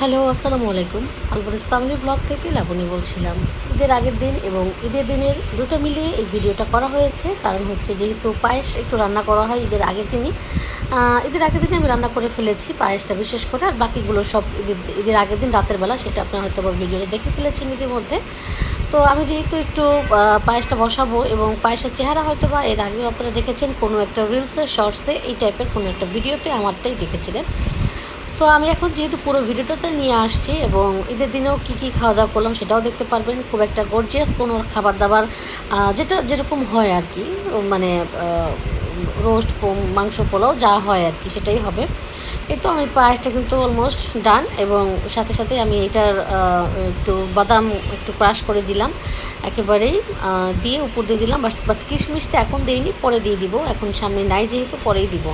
Hello, আসসালামু আলাইকুম। আলবারিজ family blog থেকে লাবণী বলছিলাম। ঈদের আগের দিন এবং ঈদের দিনের দুটো মিলিয়ে এই ভিডিওটা করা হয়েছে। কারণ হচ্ছে যেহেতু পায়েস একটু রান্না করা হয় ঈদের আগের দিনই। ঈদের আগের দিনে আমি রান্না করে ফেলেছি পায়েসটা বিশেষ করে। আর বাকিগুলো সব ঈদের ঈদের আগের দিন রাতের বেলা সেটা আপনার হয়তো বা ভিডিওতে দেখে ফেলেছেন ইতিমধ্যে। তো আমি যেহেতু একটু পায়েসটা বসাবো এবং পায়েসের চেহারা হয়তো বা এর আগেও আপনারা দেখেছেন, কোনো একটা রিলসে শর্টসে এই টাইপের কোনো একটা ভিডিওতে আমারটাই দেখেছিলেন। তো আমি এখন যেহেতু পুরো ভিডিওটাতে নিয়ে আসছি এবং ঈদের দিনেও কি কি খাওয়া দাওয়া করলাম সেটাও দেখতে পারবেন। খুব একটা গর্জিয়াস কোনো খাবার দাবার যেটা যেরকম হয় আর কি মানে রোস্ট মাংস, পোলাও যা হয় আর কি সেটাই হবে। এই তো আমি পায়েসটা কিন্তু অলমোস্ট ডান এবং সাথে সাথে আমি এটার একটু বাদাম একটু ক্রাশ করে দিলাম একেবারেই দিয়ে উপর দিয়ে দিলাম বাট বাট কিশমিশটা এখন দিইনি, পরে দিয়ে দিব, এখন সামনে নাই যেহেতু পরেই দিব।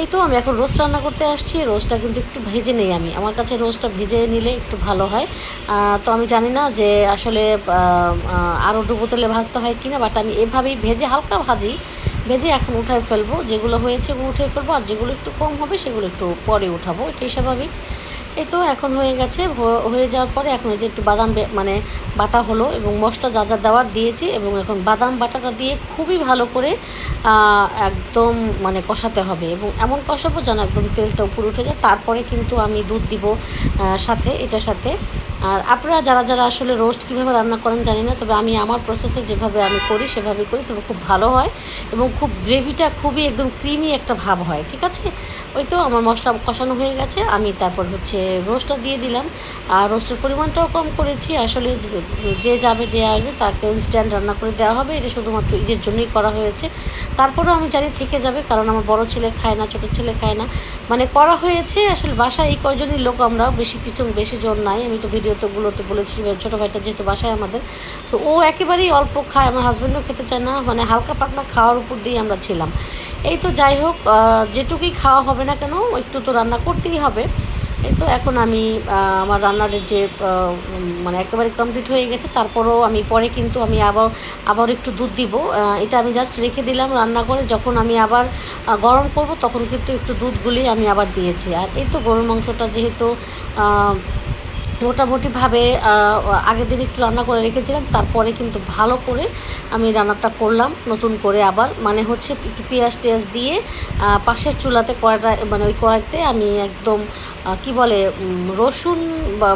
এই তো আমি এখন রোস্ট রান্না করতে আসছি রোস্টটা কিন্তু একটু ভেজে নেই আমি, আমার কাছে রোস্টটা ভেজে নিলে একটু ভালো হয়। তো আমি জানি না যে আসলে আরও ডুবো তেলে ভাজতে হয় কি না বাট আমি এভাবেই ভেজে হালকা ভাজি ভেজে এখন উঠায় ফেলব। যেগুলো হয়েছে ওগুলো উঠে ফেলব, আর যেগুলো একটু কম হবে সেগুলো একটু পরে উঠাবো। এটাই স্বাভাবিক। এই তো এখন হয়ে গেছে হয়ে যাওয়ার পরে এখন যে একটু বাদাম মানে বাটা হলো এবং মশলা যা যা দেওয়ার দিয়েছি এবং এখন বাদাম বাটাটা দিয়ে খুবই ভালো করে একদম মানে কষাতে হবে এবং এমন কষাবো যেন একদম তেলটা উপরে উঠে যায়। তারপরে কিন্তু আমি দুধ দিব সাথে এটার সাথে। আর আপনারা যারা যারা আসলে রোস্ট কীভাবে রান্না করেন জানি না, তবে আমি আমার প্রসেসে যেভাবে আমি করি সেভাবে করি, তবে খুব ভালো হয় এবং খুব গ্রেভিটা খুবই একদম ক্রিমি একটা ভাব হয়, ঠিক আছে? ওই তো আমার মশলা কষানো হয়ে গেছে, আমি তারপর হচ্ছে রোস্টটা দিয়ে দিলাম। আর রোস্টের পরিমাণটাও কম করেছি। আসলে যে যাবে, যে আসবে, তাকে ইনস্ট্যান্ট রান্না করে দেওয়া হবে। এটা শুধুমাত্র ঈদের জন্যই করা হয়েছে। তারপরেও আমি জানি থেকে যাবে, কারণ আমার বড় ছেলে খায় না, ছোটো ছেলে খায় না। মানে করা হয়েছে, আসলে বাসায় এই কয়জনই লোক, আমরা বেশি কিছু, বেশি জোর নাই। আমি তো ভিডিওতেগুলোতে বলেছি ছোটো ভাইটা যেহেতু বাসায় আমাদের। তো ও একেবারেই অল্প খায়, আমার হাজব্যান্ডও খেতে চায় না। মানে হালকা পাতলা খাওয়ার উপর দিয়ে আমরা ছিলাম। এই তো যাই হোক যেটুকুই খাওয়া হবে না কেন, একটু তো রান্না করতেই হবে। তো এখন আমি আমার রান্নার যে মানে একেবারে কমপ্লিট হয়ে গেছে, তারপরও আমি পরে কিন্তু আমি আবার আবার একটু দুধ দিব। এটা আমি জাস্ট রেখে দিলাম রান্না করে, যখন আমি আবার গরম করব তখন কিন্তু একটু দুধ গুলিয়ে আমি আবার দিয়েছি। আর এই তো গরুর মাংসটা যেহেতু মোটামুটিভাবে আগের দিন একটু রান্না করে রেখেছিলাম, তারপরে কিন্তু ভালো করে আমি রান্নাটা করলাম, নতুন করে আবার। মানে হচ্ছে একটু পেঁয়াজ টেয়াজ দিয়ে পাশের চুলাতে কড়াটা মানে ওই কড়াইতে আমি একদম কি বলে রসুন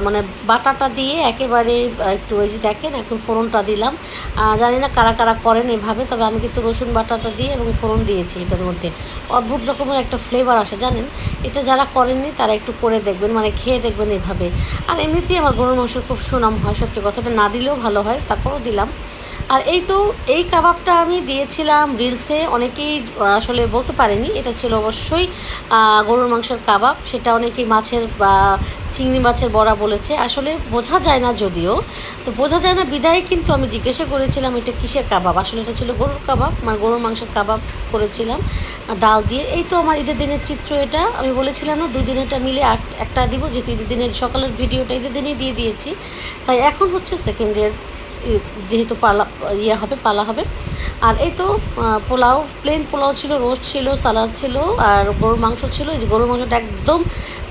মানে বাটাটা দিয়ে একেবারে একটু ওই যে দেখেন এখন ফোড়নটা দিলাম। জানি না কারা কারা করেন এভাবে, তবে আমি কিন্তু রসুন বাটাটা দিয়ে এবং ফোড়ন দিয়েছি এটার মধ্যে। অদ্ভুত রকমের একটা ফ্লেভার আসে, জানেন? এটা যারা করেননি তারা একটু করে দেখবেন মানে খেয়ে দেখবেন এভাবে। আর এমনিতেই আমার গরুর মাংসের খুব সুনাম হয়, সত্যি কথাটা না দিলেও ভালো হয়, তারপরও দিলাম। আর এই তো, এই কাবাবটা আমি দিয়েছিলাম রিলসে, অনেকেই আসলে বলতে পারেনি, এটা ছিল অবশ্যই গরুর মাংসের কাবাব, সেটা অনেকেই মাছের বা চিংড়ি মাছের বড়া বলেছে, আসলে বোঝা যায় না যদিও, তো বোঝা যায় না, বিদায় কিন্তু আমি জিজ্ঞাসা করেছিলাম এটা কিসের কাবাব, আসলে এটা ছিল গরুর কাবাব মানে গরুর মাংসের কাবাব করেছিলাম ডাল দিয়ে, এই তো আমার ঈদের দিনের চিত্র এটা, আমি বলেছিলাম না, দুই দিনেরটা মিলে একটা দিব, যেহেতু ঈদের দিনের সকালের ভিডিওটা ঈদের দিনেই দিয়ে দিয়েছি, তাই এখন হচ্ছে সেকেন্ড ইয়ার যেহেতু পালা ইয়ে হবে, পালা হবে। আর এই তো পোলাও প্লেন পোলাও ছিল রোস্ট ছিল, সালাদ ছিল, আর গরুর মাংস ছিল। এই যে গরুর মাংসটা একদম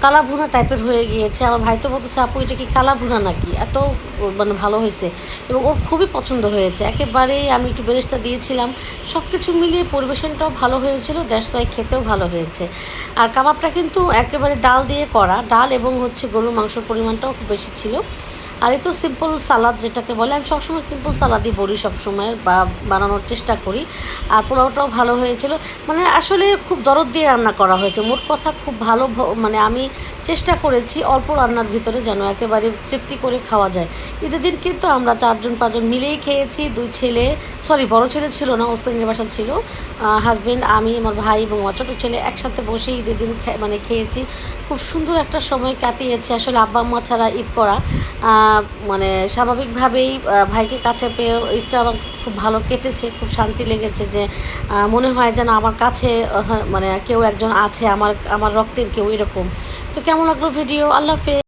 কালা ভুনা টাইপের হয়ে গিয়েছে। আমার ভাই তো বলতেছে, আপু, এটা কি কালা ভুনা নাকি? এত মানে ভালো হয়েছে। এবং ওর খুবই পছন্দ হয়েছে। একেবারেই আমি একটু বেরেস্তা দিয়েছিলাম। সব কিছু মিলিয়ে পরিবেশনটাও ভালো হয়েছিল। দ্যাটস ওয়াই খেতেও ভালো হয়েছে। আর কাবাবটা কিন্তু একেবারে ডাল দিয়ে করা। ডাল এবং হচ্ছে গরুর মাংসর পরিমাণটাও খুব বেশি ছিল। আর এই তো সিম্পল সালাদ যেটাকে বলে, আমি সবসময় সিম্পল সালাদই বলি সবসময় বা বানানোর চেষ্টা করি। আর পোলাওটাও ভালো হয়েছিল। মানে আসলে খুব দরদ দিয়ে রান্না করা হয়েছে। মোট কথা খুব ভালো মানে আমি চেষ্টা করেছি অল্প রান্নার ভিতরে যেন একেবারে তৃপ্তি করে খাওয়া যায়। ঈদের দিন কিন্তু আমরা চারজন, পাঁচজন মিলেই খেয়েছি। দুই ছেলে সরি বড় ছেলে ছিল না, ওর ফ্রেন্ডের বাসা ছিল। হাজব্যান্ড আমি, আমার ভাই এবং আমার ছোটো ছেলে একসাথে বসে ঈদের দিন মানে খেয়েছি। খুব সুন্দর একটা সময় কাটিয়েছে। আসলে আব্বা আম্মা ছাড়া ঈদ করা। মানে স্বাভাবিকভাবেই ভাইকে কাছে পেয়ে ঈদটা আমার খুব ভালো কেটেছে, খুব শান্তি লেগেছে যে মনে হয় যেন আমার কাছে মানে কেউ একজন আছে, আমার আমার রক্তের কেউ এরকম। তো কেমন লাগল ভিডিও আল্লাহ হাফেজ।